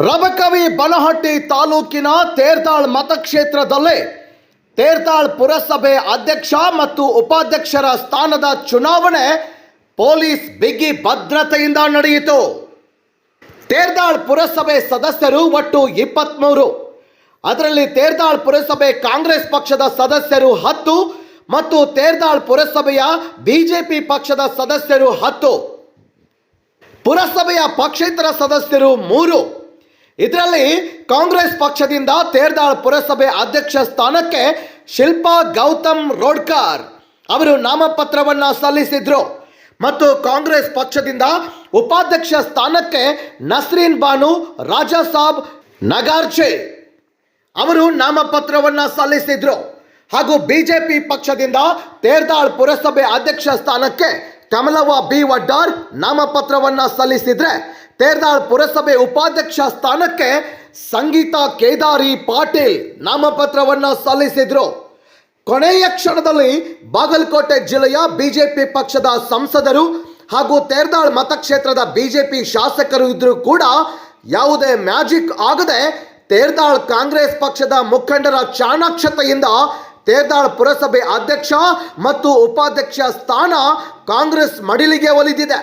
ರಬಕವಿ ಬನಹಟ್ಟಿ ತಾಲೂಕಿನ ತೇರ್ತಾಳ್ ಮತಕ್ಷೇತ್ರದಲ್ಲಿ ತೇರ್ತಾಳ್ ಪುರಸಭೆ ಅಧ್ಯಕ್ಷ ಮತ್ತು ಉಪಾಧ್ಯಕ್ಷರ ಸ್ಥಾನದ ಚುನಾವಣೆ ಪೊಲೀಸ್ ಬಿಗಿ ಭದ್ರತೆಯಿಂದ ನಡೆಯಿತು. ತೇರ್ದಾಳ್ ಪುರಸಭೆ ಸದಸ್ಯರು ಒಟ್ಟು ಇಪ್ಪತ್ತ್ಮೂರು ಅದರಲ್ಲಿ ತೇರ್ದಾಳ್ ಪುರಸಭೆ ಕಾಂಗ್ರೆಸ್ ಪಕ್ಷದ ಸದಸ್ಯರು ಹತ್ತು ಮತ್ತು ತೇರ್ದಾಳ್ ಪುರಸಭೆಯ ಬಿಜೆಪಿ ಪಕ್ಷದ ಸದಸ್ಯರು ಹತ್ತು. ಪುರಸಭೆಯ ಪಕ್ಷೇತರ ಸದಸ್ಯರು ಮೂರು. ಇದರಲ್ಲಿ ಕಾಂಗ್ರೆಸ್ ಪಕ್ಷದಿಂದ ತೇರ್ದಾಳ್ ಪುರಸಭೆ ಅಧ್ಯಕ್ಷ ಸ್ಥಾನಕ್ಕೆ ಶಿಲ್ಪಾ ಗೌತಮ್ ರೋಡ್ಕರ್ ಅವರು ನಾಮಪತ್ರವನ್ನು ಸಲ್ಲಿಸಿದ್ರು. ಮತ್ತು ಕಾಂಗ್ರೆಸ್ ಪಕ್ಷದಿಂದ ಉಪಾಧ್ಯಕ್ಷ ಸ್ಥಾನಕ್ಕೆ ನಸ್ರೀನ್ ಬಾನು, ರಾಜಾ ಸಾಬ್, ನಗಾರ್ಜೆ ಅವರು ನಾಮಪತ್ರವನ್ನು ಸಲ್ಲಿಸಿದ್ರು. ಹಾಗೂ ಬಿಜೆಪಿ ಪಕ್ಷದಿಂದ ತೇರ್ದಾಳ್ ಪುರಸಭೆ ಅಧ್ಯಕ್ಷ ಸ್ಥಾನಕ್ಕೆ ಕಮಲವ್ವ ಬಿ ವಡ್ಡಾರ್ ನಾಮಪತ್ರವನ್ನು ಸಲ್ಲಿಸಿದ್ರೆ. ತೇರ್ದಾಳ್ ಪುರಸಭೆ ಉಪಾಧ್ಯಕ್ಷ ಸ್ಥಾನಕ್ಕೆ ಸಂಗೀತಾ ಕೇದಾರಿ ಪಾಟೀಲ್ ನಾಮಪತ್ರವನ್ನು ಸಲ್ಲಿಸಿದ್ರು. ಕೊನೆಯ ಕ್ಷಣದಲ್ಲಿ ಬಾಗಲಕೋಟೆ ಜಿಲ್ಲೆಯ ಬಿಜೆಪಿ ಪಕ್ಷದ ಸಂಸದರು ಹಾಗೂ ತೇರ್ದಾಳ್ ಮತಕ್ಷೇತ್ರದ ಬಿಜೆಪಿ ಶಾಸಕರು ಇದ್ದರೂ ಕೂಡ ಯಾವುದೇ ಮ್ಯಾಜಿಕ್ ಆಗದೆ ತೇರ್ದಾಳ್ ಕಾಂಗ್ರೆಸ್ ಪಕ್ಷದ ಮುಖಂಡರ ಚಾಣಾಕ್ಷತೆಯಿಂದ ತೇರ್ದಾಳ್ ಪುರಸಭೆ ಅಧ್ಯಕ್ಷ ಮತ್ತು ಉಪಾಧ್ಯಕ್ಷ ಸ್ಥಾನ ಕಾಂಗ್ರೆಸ್ ಮಡಿಲಿಗೆ ಒಲಿದಿದೆ.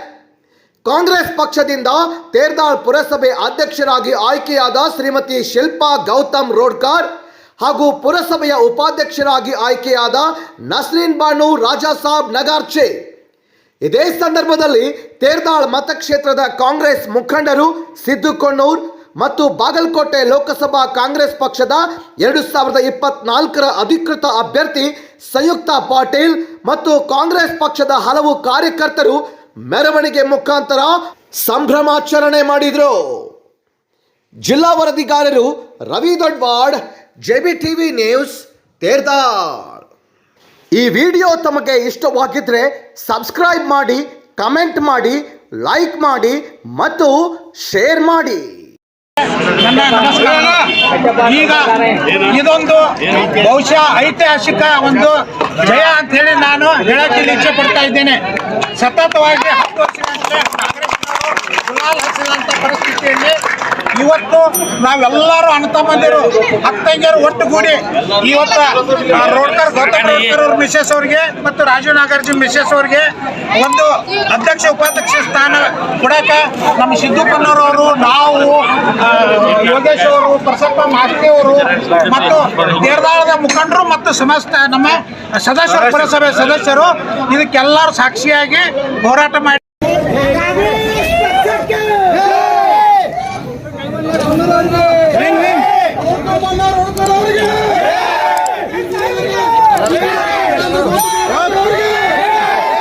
ಕಾಂಗ್ರೆಸ್ ಪಕ್ಷದಿಂದ ತೇರ್ದಾಳ್ ಪುರಸಭೆ ಅಧ್ಯಕ್ಷರಾಗಿ ಆಯ್ಕೆಯಾದ ಶ್ರೀಮತಿ ಶಿಲ್ಪಾ ಗೌತಮ್ ರೋಡ್ಕರ್ ಹಾಗೂ ಪುರಸಭೆಯ ಉಪಾಧ್ಯಕ್ಷರಾಗಿ ಆಯ್ಕೆಯಾದ ನಸ್ರೀನ್ ಬಾನು ರಾಜಾ ಸಾಬ್ ನಗಾರ್ಚೆ. ಇದೇ ಸಂದರ್ಭದಲ್ಲಿ ತೇರ್ದಾಳ್ ಮತಕ್ಷೇತ್ರದ ಕಾಂಗ್ರೆಸ್ ಮುಖಂಡರು ಸಿದ್ದು ಕೊಣ್ಣೂರ್ ಮತ್ತು ಬಾಗಲಕೋಟೆ ಲೋಕಸಭಾ ಕಾಂಗ್ರೆಸ್ ಪಕ್ಷದ ಎರಡು ಸಾವಿರದ ಇಪ್ಪತ್ನಾಲ್ಕರ ಅಧಿಕೃತ ಅಭ್ಯರ್ಥಿ ಸಂಯುಕ್ತ ಪಾಟೀಲ್ ಮತ್ತು ಕಾಂಗ್ರೆಸ್ ಪಕ್ಷದ ಹಲವು ಕಾರ್ಯಕರ್ತರು ಮೆರವಣಿಗೆ ಮುಖಾಂತರ ಸಂಭ್ರಮಾಚರಣೆ ಮಾಡಿದರು. ಜಿಲ್ಲಾ ವರದಿಗಾರರು Ravi Dodwad T V news Terdal ಈ ವಿಡಿಯೋ ತಮಗೆ ಇಷ್ಟವಾಗಿದ್ದರೆ ಸಬ್ಸ್ಕ್ರೈಬ್ ಮಾಡಿ, ಕಮೆಂಟ್ ಮಾಡಿ, ಲೈಕ್ ಮಾಡಿ ಮತ್ತು ಶೇರ್ ಮಾಡಿ. ನನ್ನ ನಮಸ್ಕಾರ. ಈಗ ಇದೊಂದು ಬಹುಶಃ ಐತಿಹಾಸಿಕ ಒಂದು ಜಯ ಅಂತ ಹೇಳಿ ನಾನು ಹೇಳಕ್ಕೆ ಇಚ್ಛೆ ಪಡ್ತಾ ಇದ್ದೇನೆ. ಸತತವಾಗಿ ಹತ್ತು ವರ್ಷದಂತ ಪರಿಸ್ಥಿತಿಯಲ್ಲಿ ಇವತ್ತು ನಾವೆಲ್ಲರೂ ಅಣ್ಣತಮ್ಮಂದಿರು ಅಕ್ಕಂಗಿಯರು ಒಟ್ಟುಗೂಡಿ ಇವತ್ತು ರೋಡ್ಕರ್ ಗೌತಮ್ ರೋಡ್ಕರ್ ಅವ್ರ ಅವ್ರಿಗೆ ಮತ್ತು ರಾಜೀವ್ ನಾಗಾರ್ಜುನ್ ಮಿಸೆಸ್ ಅವ್ರಿಗೆ ಒಂದು ಅಧ್ಯಕ್ಷ, ಉಪಾಧ್ಯಕ್ಷ ಸ್ಥಾನ ಕೊಡಕ ನಮ್ಮ ಸಿದ್ದುಪ್ಪನವರು ನಾವು ಯೋಗೇಶ್ ಅವರು ಪ್ರಸಪ್ಪ ಮಾಸ್ತಿಯವರು ಮತ್ತು ದೇರ್ದಾಳದ ಮುಖಂಡರು ಮತ್ತು ಸಮಸ್ತ ನಮ್ಮ ಸದಸ್ಯರ, ಪುರಸಭೆ ಸದಸ್ಯರು, ಇದಕ್ಕೆಲ್ಲರೂ ಸಾಕ್ಷಿಯಾಗಿ ಹೋರಾಟ ಮಾಡಿ